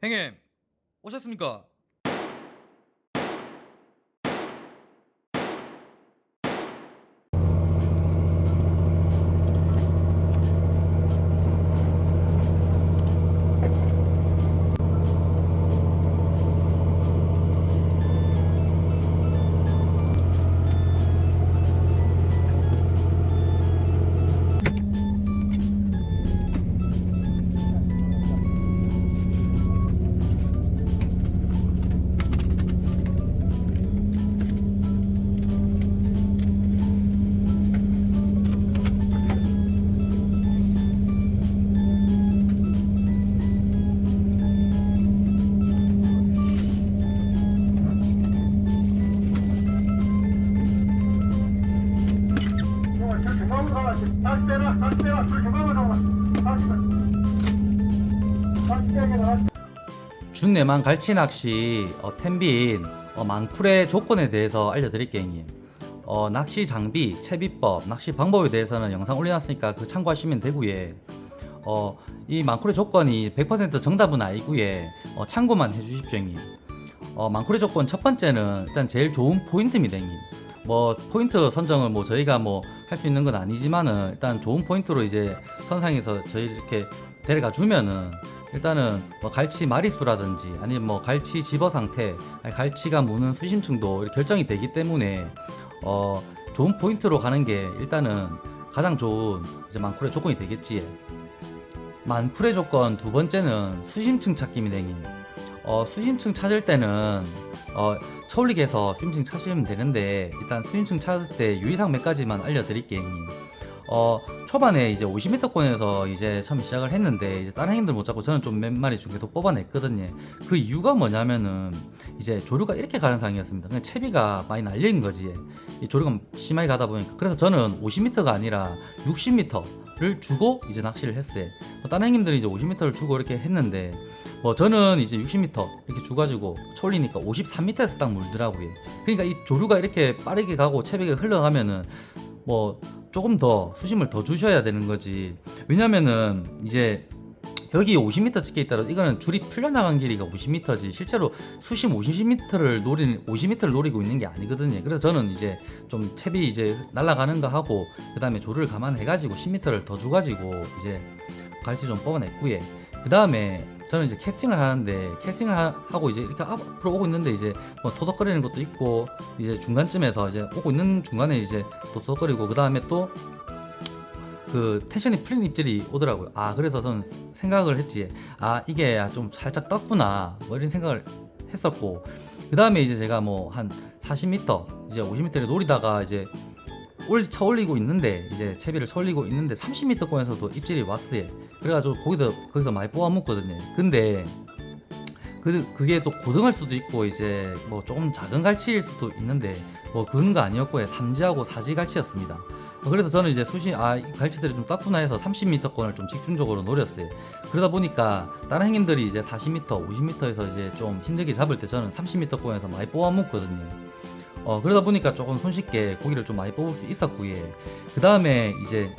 형님 오셨습니까? 준내만 갈치 낚시 어, 텐빈 어, 망쿨의 조건에 대해서 알려드릴게요 형님. 어, 낚시 장비, 채비법, 낚시 방법에 대해서는 영상 올려놨으니까 그 참고하시면 되고요. 어, 이 망쿨의 조건이 100% 정답은 아니고요. 어, 참고만 해주십시오 형님. 어, 망쿨의 조건 첫 번째는 일단 제일 좋은 포인트입니다 형님. 뭐 포인트 선정을 뭐 저희가 뭐 할 수 있는 건 아니지만은 일단 좋은 포인트로 이제 선상에서 저희 이렇게 데려가 주면은 일단은 뭐 갈치 마리수라든지 아니면 뭐 갈치 집어 상태, 갈치가 무는 수심층도 결정이 되기 때문에 어 좋은 포인트로 가는 게 일단은 가장 좋은 이제 만쿨의 조건이 되겠지. 만쿨의 조건 두 번째는 수심층 찾기입니다, 형님. 어 수심층 찾을 때는 어 서울릭에서 수심층 찾으면 되는데 일단 수심층 찾을 때 유의사항 몇 가지만 알려드릴게요. 어 초반에 이제 50m권에서 이제 처음 시작을 했는데 이제 다른 형님들 못 잡고 저는 좀 몇 마리 중에도 뽑아냈거든요. 그 이유가 뭐냐면은 이제 조류가 이렇게 가는 상황이었습니다. 그냥 채비가 많이 날려있는 거지. 이 조류가 심하게 가다 보니까 그래서 저는 50m가 아니라 60m를 주고 이제 낚시를 했어요. 뭐 다른 형님들이 이제 50m를 주고 이렇게 했는데 뭐 저는 이제 60m 이렇게 주가지고 초리니까 53m에서 딱 물더라고요. 그러니까 이 조류가 이렇게 빠르게 가고 채비가 흘러가면은 뭐 조금 더 수심을 더 주셔야 되는 거지. 왜냐면은 이제 여기 50m 찍혀 있다라 이거는 줄이 풀려나간 길이가 50m지 실제로 수심 50m를 노리는 50m를 노리고 있는 게 아니거든요. 그래서 저는 이제 좀 채비 이제 날아가는 거 하고 그 다음에 조를 감안해 가지고 10m를 더 줘 가지고 이제 갈치 좀 뽑아냈고요. 그 다음에 저는 이제 캐스팅을 하는데 캐스팅을 하, 고 이제 이렇게 앞으로 오고 있는데 이제 뭐 토덕거리는 것도 있고 이제 중간쯤에서 이제 오고 있는 중간에 이제 또 토덕거리고 그 다음에 또 그 텐션이 풀린 입질이 오더라고요. 아 그래서 저는 생각을 했지. 아 이게 좀 살짝 떴구나. 뭐 이런 생각을 했었고 그 다음에 이제 제가 뭐 한 40m 이제 50m를 노리다가 이제 올, 쳐 올리고 있는데 이제 채비를 쳐 올리고 있는데 30m권에서도 입질이 왔어요. 그래가지고 거기서 거기서 많이 뽑아 먹거든요. 근데 그 그게 또 고등할 수도 있고 이제 뭐 조금 작은 갈치일 수도 있는데 뭐 그런 거 아니었고요. 삼지하고 사지 갈치였습니다. 그래서 저는 이제 수심 아이 갈치들이 좀 땄구나 해서 30m권을 좀 집중적으로 노렸어요. 그러다 보니까 다른 형님들이 이제 40m, 50m에서 이제 좀 힘들게 잡을 때 저는 30m권에서 많이 뽑아 먹거든요. 어 그러다 보니까 조금 손쉽게 고기를 좀 많이 뽑을 수 있었고요. 그 다음에 이제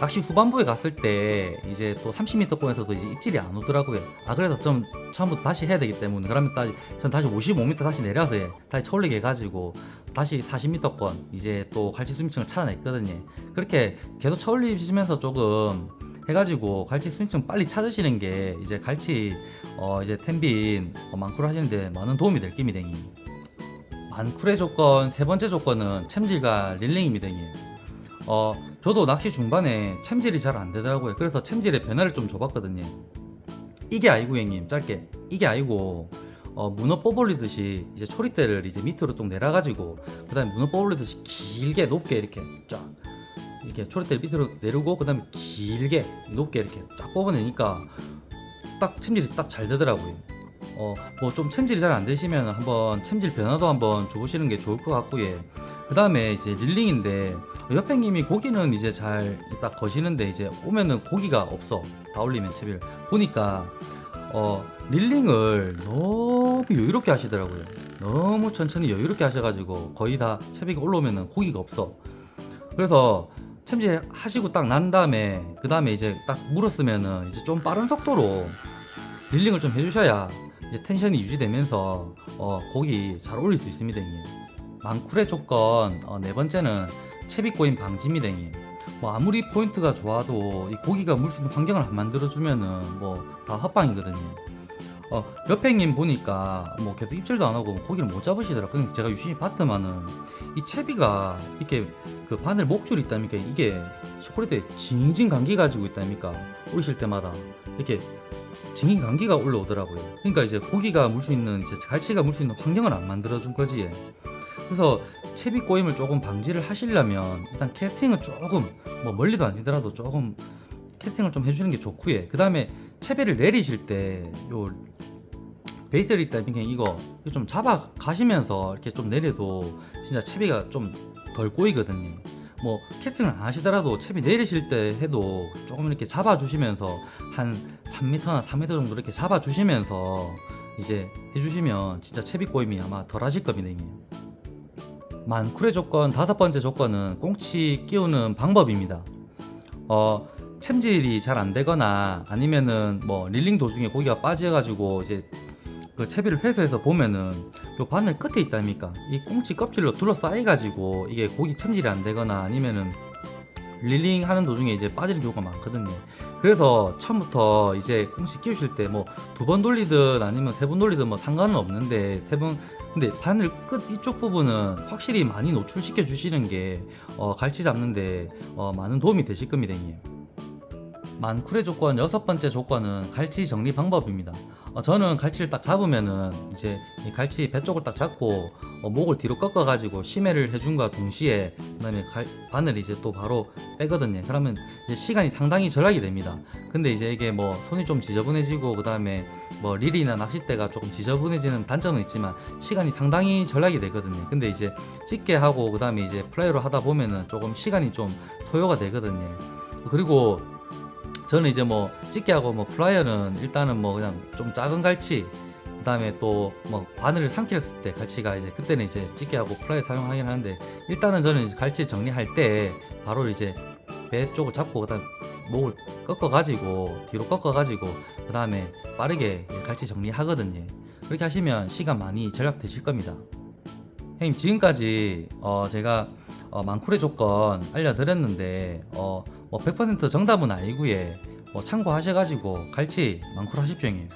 낚시 후반부에 갔을 때 이제 또 30m권에서도 이제 입질이 안 오더라고요. 아 그래서 좀 처음부터 다시 해야 되기 때문에 그러면 다시 전 다시 55m 다시 내려서 다시 쳐올리게 해가지고 다시 40m권 이제 또 갈치 수심층을 찾아냈거든요. 그렇게 계속 쳐올리시면서 조금 해가지고 갈치 수심층 빨리 찾으시는 게 이제 갈치 어 이제 텐빈 어, 많크로 하시는데 많은 도움이 될댕 이. 만쿨의 조건 세 번째 조건은 챔질과 릴링입니다. 형님. 어 저도 낚시 중반에 챔질이 잘 안 되더라고요. 그래서 챔질의 변화를 좀 줘봤거든요. 이게 아니고 형님 짧게 이게 아니고 어, 문어 뽑올리듯이 이제 초리대를 이제 밑으로 좀 내려가지고 그 다음에 문어 뽑올리듯이 길게 높게 이렇게 쫙 이렇게 초리대를 밑으로 내리고 그 다음에 길게 높게 이렇게 쫙 뽑아내니까 딱 챔질이 딱 잘 되더라고요. 어, 뭐 좀 챔질이 잘 안 되시면 한번 챔질 변화도 한번 줘보시는 게 좋을 것 같고요. 그 다음에 이제 릴링인데 옆에님이 고기는 이제 잘 딱 거시는데 이제 오면은 고기가 없어 다 올리면 채비를 보니까 어 릴링을 너무 여유롭게 하시더라고요. 너무 천천히 여유롭게 하셔가지고 거의 다 채비가 올라오면은 고기가 없어. 그래서 챔질 하시고 딱 난 다음에 그 다음에 이제 딱 물었으면은 이제 좀 빠른 속도로 릴링을 좀 해주셔야 이제 텐션이 유지되면서 어, 고기 잘 올릴 수 있습니다 형님. 망쿨의 조건 어, 네 번째는 채비 꼬임 방지입니다 형님. 뭐 아무리 포인트가 좋아도 이 고기가 물 수 있는 환경을 안 만들어주면은 뭐 다 헛방이거든요. 어, 옆에 형님 보니까 뭐 계속 입질도 안 하고 고기를 못 잡으시더라고요. 그래서 제가 유심히 봤더만은 이 채비가 이렇게 그 바늘 목줄이 있다니까 이게 초콜릿에 징징 감기 가지고 있다니까 오르실 때마다 이렇게 징징 감기가 올라오더라고요. 그러니까 이제 고기가 물 수 있는 이제 갈치가 물 수 있는 환경을 안 만들어준 거지. 그래서 채비 꼬임을 조금 방지를 하시려면 일단 캐스팅은 조금 뭐 멀리도 아니더라도 조금 캐스팅을 좀 해주는 게 좋고요. 그 다음에 채비를 내리실 때 요 베이트를 있다 그냥 이거 좀 잡아 가시면서 이렇게 좀 내려도 진짜 채비가 좀 덜 꼬이거든요. 뭐 캐스팅을 안 하시더라도 채비 내리실 때 해도 조금 이렇게 잡아 주시면서 한 3m나 4m 정도 이렇게 잡아 주시면서 이제 해주시면 진짜 채비 꼬임이 아마 덜 하실 겁니다. 형님. 만쿨의 조건 다섯 번째 조건은 꽁치 끼우는 방법입니다. 어 챔질이 잘 안 되거나 아니면은 뭐 릴링 도중에 고기가 빠져가지고 이제 그 채비를 회수해서 보면은 요 바늘 끝에 있다니까 이 꽁치 껍질로 둘러싸여 가지고 이게 고기 챔질이 안 되거나 아니면은 릴링 하는 도중에 이제 빠지는 경우가 많거든요. 그래서 처음부터 이제 꽁치 끼우실 때 뭐 두 번 돌리든 아니면 세 번 돌리든 뭐 상관은 없는데 세 번 근데 바늘 끝 이쪽 부분은 확실히 많이 노출시켜 주시는 게 어, 갈치 잡는데 어, 많은 도움이 되실 겁니다, 형님. 만쿨의 조건 여섯 번째 조건은 갈치 정리 방법입니다. 어, 저는 갈치를 딱 잡으면은 이제 이 갈치 배 쪽을 딱 잡고 어, 목을 뒤로 꺾어 가지고 심해를 해준과 동시에 그다음에 갈, 바늘 이제 또 바로 빼거든요. 그러면 시간이 상당히 절약이 됩니다. 근데 이제 이게 뭐 손이 좀 지저분해지고 그다음에 뭐 릴이나 낚싯대가 조금 지저분해지는 단점은 있지만 시간이 상당히 절약이 되거든요. 근데 이제 찢게 하고 그다음에 이제 플라이로 하다 보면은 조금 시간이 좀 소요가 되거든요. 그리고 저는 이제 뭐 찢게 하고 뭐 플라이어는 일단은 뭐 그냥 좀 작은 갈치 그다음에 또 뭐 바늘을 삼켰을 때 갈치가 이제 그때는 이제 찢게 하고 플라이어 사용하긴 하는데 일단은 저는 갈치 정리할 때 바로 이제 배 쪽을 잡고 그다음 목을 꺾어 가지고 뒤로 꺾어 가지고 그다음에 빠르게 갈치 정리하거든요. 그렇게 하시면 시간 많이 절약되실 겁니다. 형님 지금까지 어 제가 어 만쿨의 조건 알려드렸는데 어 뭐 100% 정답은 아니고요. 뭐 참고하셔가지고 갈치 만쿨 하십시오 형님.